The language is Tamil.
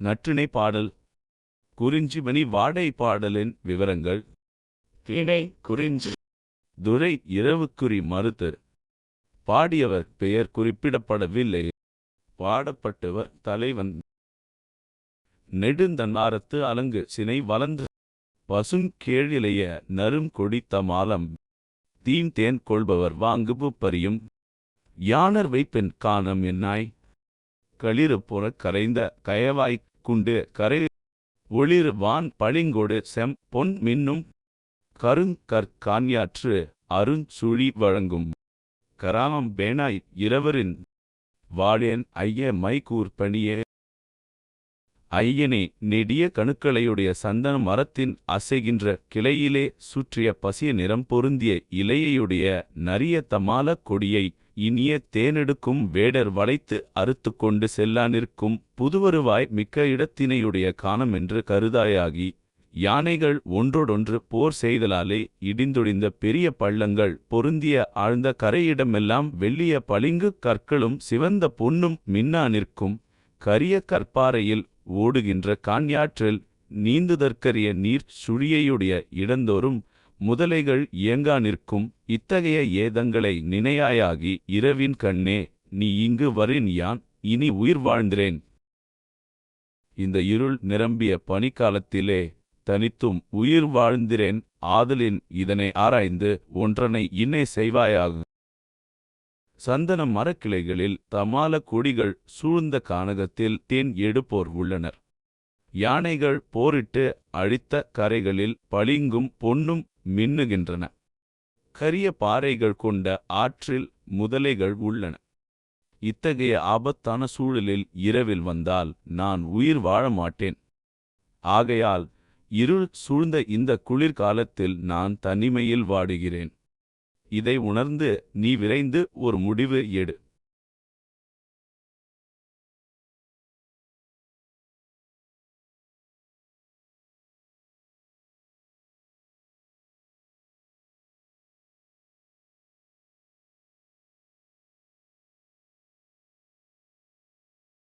நற்றிணை பாடல். குறிஞ்சிமணி வாடை பாடலின் விவரங்கள். திணை குறிஞ்சி. துரை இரவுக்குறி மறுத்து. பாடியவர் பெயர் குறிப்பிடப்படவில்லை. பாடப்பட்டவர் தலைவன். நெடுந்தன்னாரத்து அலங்கு சினை வளர்ந்து. பசுங் கேழிலைய நரும் கொடித்த மாலம். தீம் தேன் கொள்பவர் வாங்குபு பரியும் யானர் வைப்பெண் காணம் என்னாய். களிறு புறக் கரைந்த கயவாய்க் குண்டு கரை ஒளிர் வான் பளிங்கொடு செம் பொன் மின்னும் கருங் கற்கான்யாற்று அருஞ் சுழி வழங்கும். கராமம் பேனாய் இரவரின் வாழேன் ஐய மைகூர் பணியே. ஐயனே நெடிய கணுக்களையுடைய சந்தன மரத்தின் அசைகின்ற கிளையிலே சுற்றிய பசிய நிறம் பொருந்திய இலையையுடைய நரிய தமால கொடியை இனிய தேனெடுக்கும் வேடர் வளைத்து அறுத்து கொண்டு செல்லானிருக்கும் புதுவருவாய் மிக்க இடத்தினையுடைய காணமென்று கருதாயாகி யானைகள் ஒன்றோடொன்று போர் செய்தலாலே இடிந்தொடிந்த பெரிய பள்ளங்கள் பொருந்திய ஆழ்ந்த கரையிடமெல்லாம் வெள்ளிய பளிங்கு கற்களும் சிவந்த பொன்னும் மின்னா நிற்கும். கரிய கற்பாறையில் ஓடுகின்ற கான்யாற்றில் நீந்துதற்கரிய நீர் சுழியையுடைய இடந்தோறும் முதலைகள் இயங்கா நிற்கும் இத்தகைய ஏதங்களை நினையாயாகி இரவின் கண்ணே நீ இங்கு வரின் யான் இனி உயிர் வாழ்ந்திரேன் இந்த இருள் நிரம்பிய பனிக்காலத்திலே தனித்தும் உயிர் வாழ்ந்திரேன் ஆதலின் இதனை ஆராய்ந்து ஒன்றனை இன்னே செய்வாயாக. சந்தன மரக்கிளைகளில் தமால கொடிகள் சூழ்ந்த கானகத்தில் தேன் எடுப்போர் உள்ளனர். யானைகள் போரிட்டு அழித்த கரைகளில் பளிங்கும் பொன்னும் மின்னுகின்றன. கரிய பாறைகள் கொண்ட ஆற்றில் முதலைகள் உள்ளன. இத்தகைய ஆபத்தான சூழலில் இரவில் வந்தால் நான் உயிர் வாழ மாட்டேன். ஆகையால் இருள் சூழ்ந்த இந்த குளிர்காலத்தில் நான் தனிமையில் வாடுகிறேன். இதை உணர்ந்து நீ விரைந்து ஒரு முடிவு எடு.